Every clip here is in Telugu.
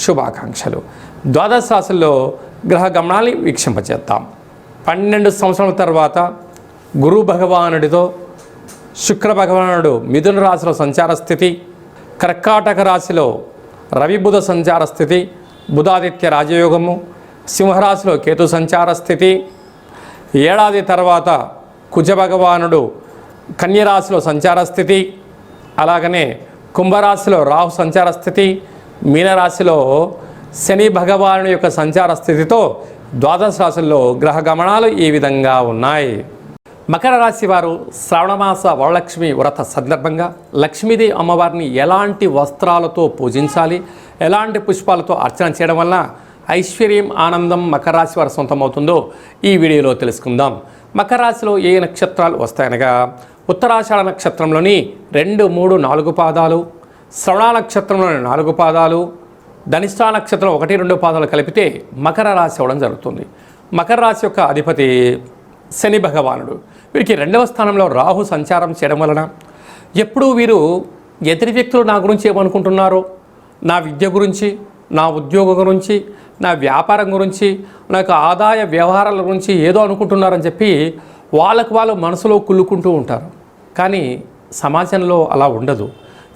శుభాకాంక్షలు. ద్వాదశ రాశుల్లో గ్రహ గమనాన్ని వీక్షింపచేద్దాం. పన్నెండు సంవత్సరాల తర్వాత గురు భగవానుడితో శుక్ర భగవానుడు మిథున రాశిలో సంచార స్థితి కర్కాటక రాశిలో రవిబుధ సంచార స్థితి బుధాదిత్య రాజయోగము సింహరాశిలో కేతు సంచార స్థితి ఏడాది తర్వాత కుజ భగవానుడు కన్యరాశిలో సంచార స్థితి అలాగనే కుంభరాశిలో రాహు సంచార స్థితి మీనరాశిలో శని భగవాను యొక్క సంచార స్థితితో ద్వాదశ రాశుల్లో గ్రహ గమనాలు ఈ విధంగా ఉన్నాయి. మకర రాశి వారు శ్రావణమాస వరలక్ష్మి వ్రత సందర్భంగా లక్ష్మీదేవి అమ్మవారిని ఎలాంటి వస్త్రాలతో పూజించాలి ఎలాంటి పుష్పాలతో అర్చన చేయడం వలన ఐశ్వర్యం ఆనందం మకర రాశి వారు సొంతమవుతుందో ఈ వీడియోలో తెలుసుకుందాం. మకర రాశిలో ఏ నక్షత్రాలు వస్తాయనగా ఉత్తరాషాఢ నక్షత్రంలోని రెండు మూడు నాలుగు పాదాలు శ్రవణ నక్షత్రంలోని నాలుగు పాదాలు ధనిష్టా నక్షత్రం ఒకటి రెండు పాదాలు కలిపితే మకర రాశి అవ్వడం జరుగుతుంది. మకర రాశి యొక్క అధిపతి శని భగవానుడు. వీరికి రెండవ స్థానంలో రాహు సంచారం చేయడం వలన ఎప్పుడూ వీరు ఎదుటి వ్యక్తులు నా గురించి ఏమనుకుంటున్నారో నా విద్య గురించి నా ఉద్యోగం గురించి నా వ్యాపారం గురించి నాకు ఆదాయ వ్యవహారాల గురించి ఏదో అనుకుంటున్నారని చెప్పి వాళ్ళకు వాళ్ళు మనసులో కుళ్ళుకుంటూ ఉంటారు. కానీ సమాజంలో అలా ఉండదు.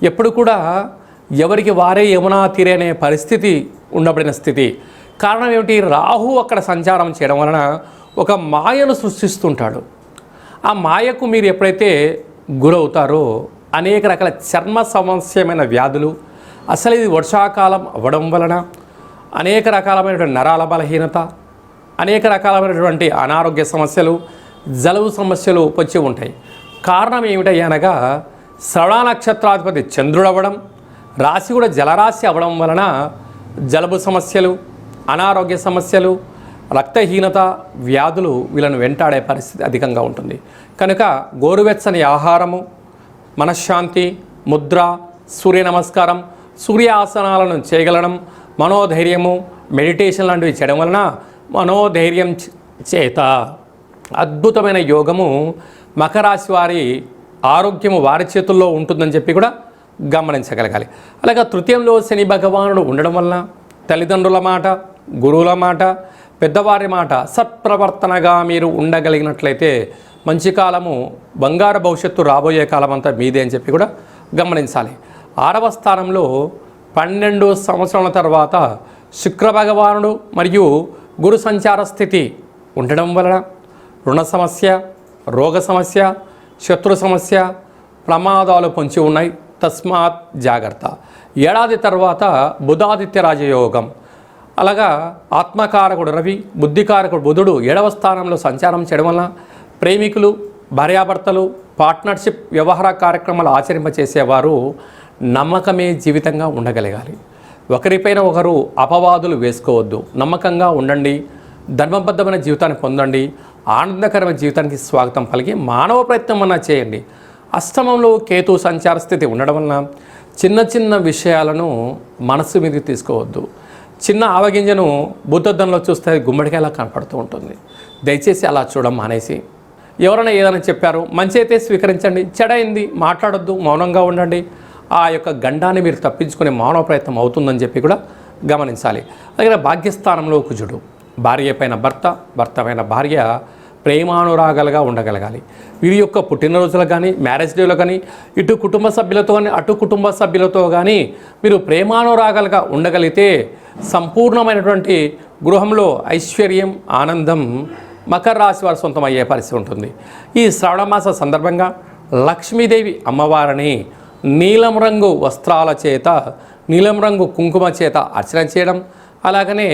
ఎప్పుడు కూడా ఎవరికి వారే యమునా తీరనే పరిస్థితి ఉండబడిన స్థితి. కారణం ఏమిటి? రాహు అక్కడ సంచారం చేయడం వలన ఒక మాయను సృష్టిస్తుంటాడు. ఆ మాయకు మీరు ఎప్పుడైతే గురవుతారో అనేక రకాల చర్మ సమస్యమైన వ్యాధులు అసలు ఇది వర్షాకాలం అవ్వడం వలన అనేక రకాలమైనటువంటి నరాల బలహీనత అనేక రకాలమైనటువంటి అనారోగ్య సమస్యలు జలుబు సమస్యలు వచ్చి ఉంటాయి. కారణం ఏమిటయ్యా అనగా శ్రవణ నక్షత్రాధిపతి చంద్రుడు అవ్వడం రాశి కూడా జలరాశి అవ్వడం వలన జలుబు సమస్యలు అనారోగ్య సమస్యలు రక్తహీనత వ్యాధులు వీళ్ళను వెంటాడే పరిస్థితి అధికంగా ఉంటుంది. కనుక గోరువెచ్చని ఆహారము మనశ్శాంతి ముద్ర సూర్య నమస్కారం సూర్యాసనాలను చేయగలడం మనోధైర్యము మెడిటేషన్ లాంటివి చేయడం వలన మనోధైర్యం చేత. అద్భుతమైన యోగము మకరాశి వారి ఆరోగ్యము వారి చేతుల్లో ఉంటుందని చెప్పి కూడా గమనించగలగాలి. అలాగే తృతీయంలో శని భగవానుడు ఉండడం వలన తల్లిదండ్రుల మాట గురువుల మాట పెద్దవారి మాట సత్ప్రవర్తనగా మీరు ఉండగలిగినట్లయితే మంచి కాలము బంగారు భవిష్యత్తు రాబోయే కాలం అంతా మీదే అని చెప్పి కూడా గమనించాలి. ఆరవ స్థానంలో పన్నెండు సంవత్సరాల తర్వాత శుక్ర భగవానుడు మరియు గురు సంచార స్థితి ఉండడం వలన రుణ సమస్య రోగ సమస్య శత్రు సమస్య ప్రమాదాలు పొంచి ఉన్నాయి. తస్మాత్ జాగ్రత్త. ఏడాది తర్వాత బుధాదిత్య రాజయోగం. అలాగా ఆత్మకారకుడు రవి బుద్ధికారకుడు బుధుడు ఏడవ స్థానంలో సంచారం చేయడం వలన ప్రేమికులు భార్యాభర్తలు పార్ట్నర్షిప్ వ్యవహార కార్యక్రమాలు ఆచరింపచేసేవారు నమ్మకమే జీవితంగా ఉండగలగాలి. ఒకరిపైన ఒకరు అపవాదులు వేసుకోవద్దు. నమ్మకంగా ఉండండి. ధర్మబద్ధమైన జీవితాన్ని పొందండి. ఆనందకరమైన జీవితానికి స్వాగతం పలికి మానవ ప్రయత్నం అన్నా చేయండి. అష్టమంలో కేతు సంచార స్థితి ఉండడం వలన చిన్న చిన్న విషయాలను మనసు మీదకి తీసుకోవద్దు. చిన్న ఆవగింజను బుద్ధద్దంలో చూస్తే అది గుమ్మడికాయలా కనపడుతూ ఉంటుంది. దయచేసి అలా చూడడం మానేసి. ఎవరైనా ఏదైనా చెప్పారు మంచి అయితే స్వీకరించండి. చెడైంది మాట్లాడొద్దు మౌనంగా ఉండండి. ఆ యొక్క గండాన్ని మీరు తప్పించుకునే మానవ ప్రయత్నం అవుతుందని చెప్పి కూడా గమనించాలి. అలాగే భాగ్యస్థానంలో కుజుడు. భార్య పైన భర్త భర్త పైన భార్య ప్రేమానురాగాలుగా ఉండగలగాలి. వీరి యొక్క పుట్టినరోజులకు కానీ మ్యారేజ్ డేలో కానీ ఇటు కుటుంబ సభ్యులతో కానీ అటు కుటుంబ సభ్యులతో కానీ మీరు ప్రేమానురాగాలుగా ఉండగలిగితే సంపూర్ణమైనటువంటి గృహంలో ఐశ్వర్యం ఆనందం మకర రాశి వారి సొంతం అయ్యే పరిస్థితి ఉంటుంది. ఈ శ్రావణమాస సందర్భంగా లక్ష్మీదేవి అమ్మవారిని నీలం రంగు వస్త్రాల చేత నీలం రంగు కుంకుమ చేత అర్చన చేయడం అలాగనే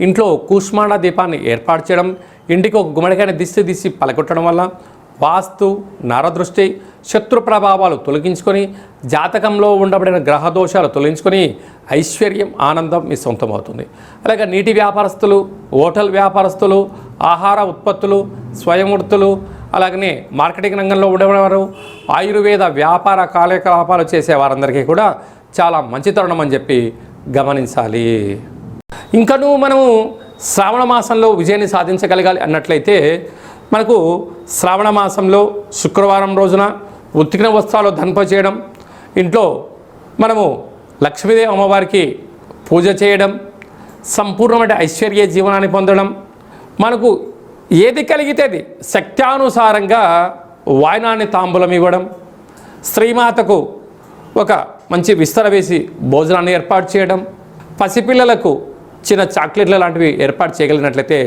ఇంట్లో కూష్మాండ దీపాన్ని ఏర్పాటు చేయడం ఇంటికి ఒక గుమ్మడికాయని దిష్టి తీసి పలకొట్టడం వల్ల వాస్తు నరదృష్టి శత్రు ప్రభావాలు తొలగించుకొని జాతకంలో ఉండబడిన గ్రహ దోషాలు తొలగించుకొని ఐశ్వర్యం ఆనందం మీ సొంతమవుతుంది. అలాగే నీటి వ్యాపారస్తులు హోటల్ వ్యాపారస్తులు ఆహార ఉత్పత్తులు స్వయం వృత్తులు అలాగనే మార్కెటింగ్ రంగంలో ఉండేవారు ఆయుర్వేద వ్యాపార కార్యకలాపాలు చేసే వారందరికీ కూడా చాలా మంచి తరుణం అని చెప్పి గమనించాలి. ఇంకను మనము శ్రావణ మాసంలో విజయాన్ని సాధించగలగాలి అన్నట్లయితే మనకు శ్రావణ మాసంలో శుక్రవారం రోజున ఉత్తికిన వస్త్రాలు ధన్ప చేయడం ఇంట్లో మనము లక్ష్మీదేవి అమ్మవారికి పూజ చేయడం సంపూర్ణమైన ఐశ్వర్య జీవనాన్ని పొందడం మనకు ఏది కలిగితే అది శక్త్యానుసారంగా వాయనాన్ని తాంబూలం ఇవ్వడం స్త్రీమాతకు ఒక మంచి విస్తర వేసి భోజనాన్ని ఏర్పాటు చేయడం పసిపిల్లలకు చిన్న చాక్లెట్ల లాంటివి ఏర్పాటు చేయగలిగినట్లయితే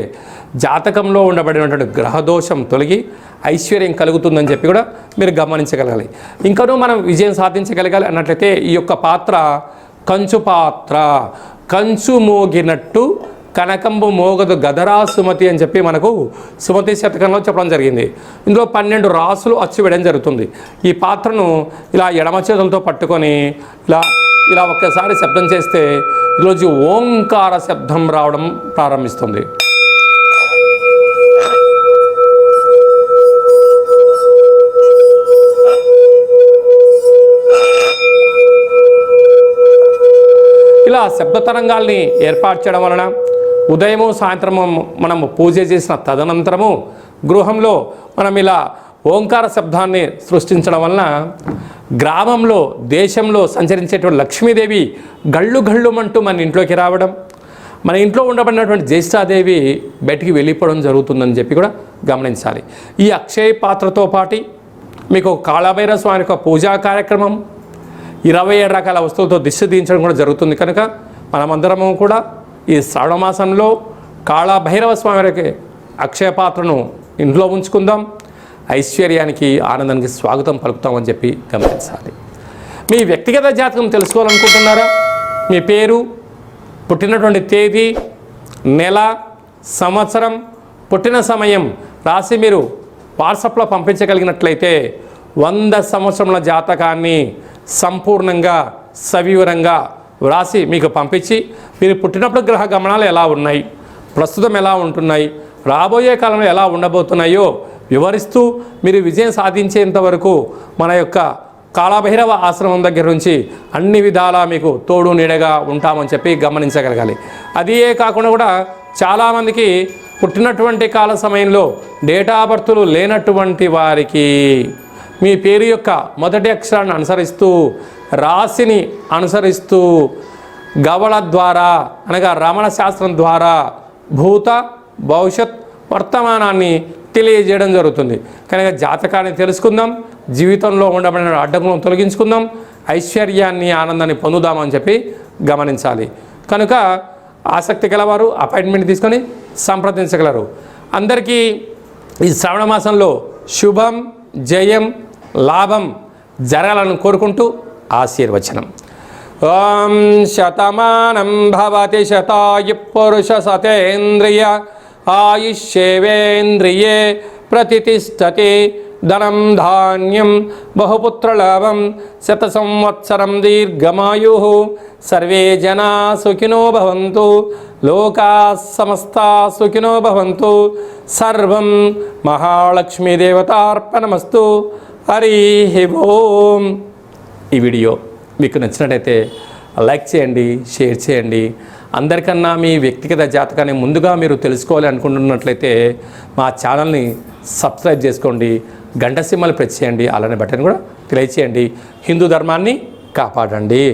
జాతకంలో ఉండబడినటువంటి గ్రహదోషం తొలగి ఐశ్వర్యం కలుగుతుందని చెప్పి కూడా మీరు గమనించగలగాలి. ఇంకనూ మనం విజయం సాధించగలగాలి అన్నట్లయితే ఈ యొక్క పాత్ర కంచు పాత్ర. కంచు మోగినట్టు కనకంబు మోగదు గదరా సుమతి అని చెప్పి మనకు సుమతి శతకంలో చెప్పడం జరిగింది. ఇందులో పన్నెండు రాసులు అచ్చు వేయడం జరుగుతుంది. ఈ పాత్రను ఇలా ఎడమ చేతులతో పట్టుకొని ఇలా ఇలా ఒక్కసారి శబ్దం చేస్తే ఈరోజు ఓంకార శబ్దం రావడం ప్రారంభిస్తుంది. ఇలా శబ్ద తరంగాల్ని ఏర్పాటు చేయడం వలన ఉదయము సాయంత్రము మనము పూజ చేసిన తదనంతరము గృహంలో మనం ఇలా ఓంకార శబ్దాన్ని సృష్టించడం వలన గ్రామంలో దేశంలో సంచరించేటువంటి లక్ష్మీదేవి గళ్ళు గళ్ళుమంటూ మన ఇంట్లోకి రావడం మన ఇంట్లో ఉండబడినటువంటి జ్యేష్ఠాదేవి బయటికి వెళ్ళిపోవడం జరుగుతుందని చెప్పి కూడా గమనించాలి. ఈ అక్షయ పాత్రతో పాటి మీకు కాళభైరవ స్వామి యొక్క పూజా కార్యక్రమం ఇరవై ఏడు రకాల వస్తువులతో దిష్టి దించడం కూడా జరుగుతుంది కనుక మనమందరము కూడా ఈ శ్రావణ మాసంలో కాళభైరవ స్వామి అక్షయ పాత్రను ఇంట్లో ఉంచుకుందాం. ఐశ్వర్యానికి ఆనందానికి స్వాగతం పలుకుతామని చెప్పి గమనించాలి. మీ వ్యక్తిగత జాతకం తెలుసుకోవాలనుకుంటున్నారా? మీ పేరు పుట్టినటువంటి తేదీ నెల సంవత్సరం పుట్టిన సమయం రాసి మీరు వాట్సాప్లో పంపించగలిగినట్లయితే వంద సంవత్సరముల జాతకాన్ని సంపూర్ణంగా సవివరంగా వ్రాసి మీకు పంపించి మీరు పుట్టినప్పుడు గ్రహ గమనాలు ఎలా ఉన్నాయి? ప్రస్తుతం ఎలా ఉంటున్నాయి? రాబోయే కాలంలో ఎలా ఉండబోతున్నాయో వివరిస్తూ మీరు విజయం సాధించేంత వరకు మన యొక్క కాళభైరవ ఆశ్రమం దగ్గర నుంచి అన్ని విధాలా మీకు తోడు నీడగా ఉంటామని చెప్పి గమనించగలగాలి. అదే కాకుండా కూడా చాలామందికి పుట్టినటువంటి కాల సమయంలో డేటా బర్తులు లేనటువంటి వారికి మీ పేరు యొక్క మొదటి అక్షరాన్ని అనుసరిస్తూ రాశిని అనుసరిస్తూ గవళ ద్వారా అనగా రమణ శాస్త్రం ద్వారా భూత భవిష్యత్ వర్తమానాన్ని తెలియజేయడం జరుగుతుంది. కనుక జాతకాన్ని తెలుసుకుందాం జీవితంలో ఉండబడిన అడ్డంకులను తొలగించుకుందాం ఐశ్వర్యాన్ని ఆనందాన్ని పొందుదామని చెప్పి గమనించాలి. కనుక ఆసక్తి గలవారు అపాయింట్మెంట్ తీసుకొని సంప్రదించగలరు. అందరికీ ఈ శ్రావణ మాసంలో శుభం జయం లాభం జరగాలని కోరుకుంటూ ఆశీర్వచనం. ఓం శతమానం భవతి శతాయు పురుష సతేంద్రియ ఆయుష్యేవేంద్రియే ప్రతిష్టతి ధనం ధాన్యం బహుపుత్రలాభం శత సంవత్సరం దీర్ఘమాయు సర్వే జనా సుఖినో భవంతు లోకా సమస్తా సుఖినో భవంతు సర్వం మహాలక్ష్మీదేవతార్పణమస్తు హరి ఓం ఈ వీడియో మీకు నచ్చినట్టయితే లైక్ చేయండి షేర్ చేయండి అందరికన్నా మీ వ్యక్తిగత జాతకాన్ని ముందుగా మీరు తెలుసుకోవాలి అనుకుంటున్నట్లయితే మా ఛానల్ని సబ్స్క్రైబ్ చేసుకోండి గంట సింహలు ప్రెస్ చేయండి అలానే బటన్ కూడా తెలియచేయండి హిందూ ధర్మాన్ని కాపాడండి.